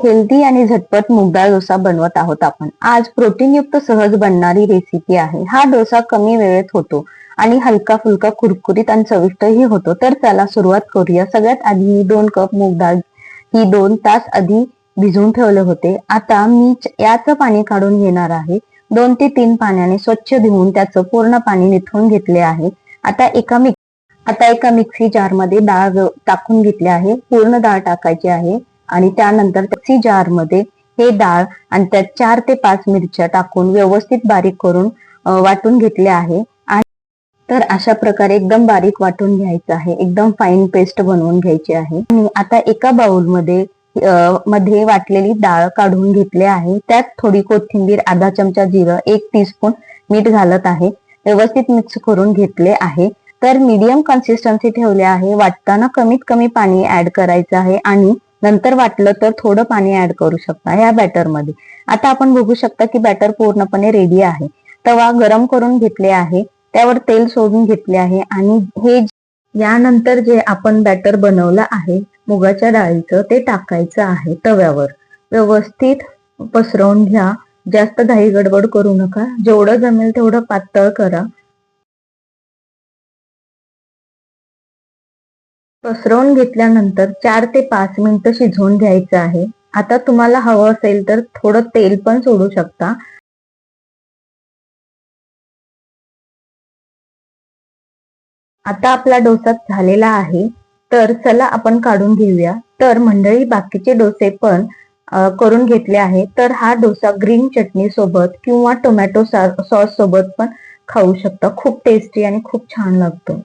Healthy आणि झटपट मुगडाळ डोसा बनवत आहोत आपण. आज प्रोटीनयुक्त सहज बनणारी रेसिपी आहे. हा डोसा कमी वेळेत होतो आणि हलका फुलका कुरकुरीत आणि चविष्टही होतो. तर त्याला सुरुवात करूया. सगळ्यात आधी मी दोन कप मुगडाळ ही दोन तास आधी भिजवून ठेवले होते. आता मी याचं पाणी काढून घेणार आहे. दोन ते तीन पाण्याने स्वच्छ धुवून त्याचं पूर्ण पाणी निथळून घेतले आहे. आता एका मिक्स आता एका मिक्सी जारमध्ये डाळ टाकून घेतली आहे. पूर्ण डाळ टाकायची आहे. आणि त्यानंतर त्याची जारमध्ये हे डाळ आणि त्यात चार ते पाच मिरच्या टाकून व्यवस्थित बारीक करून वाटून घेतले आहे. आणि तर अशा प्रकारे एकदम बारीक वाटून घ्यायचं आहे. एकदम फाईन पेस्ट बनवून घ्यायची आहे. आणि आता एका बाउलमध्ये मध्ये वाटलेली डाळ काढून घेतली आहे. त्यात थोडी कोथिंबीर अर्धा चमचा जिरं एक टीस्पून मीठ घालत आहे. व्यवस्थित मिक्स करून घेतले आहे. तर मीडियम कन्सिस्टन्सी ठेवले आहे. वाटताना कमीत कमी पाणी ऍड करायचं आहे. आणि नंतर वाटलं तर थोडं पाणी ऍड करू शकता या बॅटरमध्ये आता आपण बघू शकता की बॅटर पूर्णपणे रेडी आहे. तवा गरम करून घेतले आहे. त्यावर तेल सोडून घेतले आहे. आणि हे यानंतर जे आपण बॅटर बनवलं आहे मुगाच्या डाळीचं ते टाकायचं आहे तव्यावर. व्यवस्थित पसरवून घ्या. जास्त घाई गडबड करू नका. जेवढं जमेल तेवढं पातळ करा. पसरवून घेतल्यानंतर चार ते पाच मिनिटं शिजवून घ्यायचं आहे. आता तुम्हाला हवं असेल तर थोडं तेल पण सोडू शकता. आता आपला डोसा झालेला आहे. तर चला आपण काढून घेऊया. तर मंडळी बाकीचे डोसे पण करून घेतले आहे. तर हा डोसा ग्रीन चटणी सोबत किंवा टोमॅटो सॉस सोबत पण खाऊ शकता. खूप टेस्टी आणि खूप छान लागतो.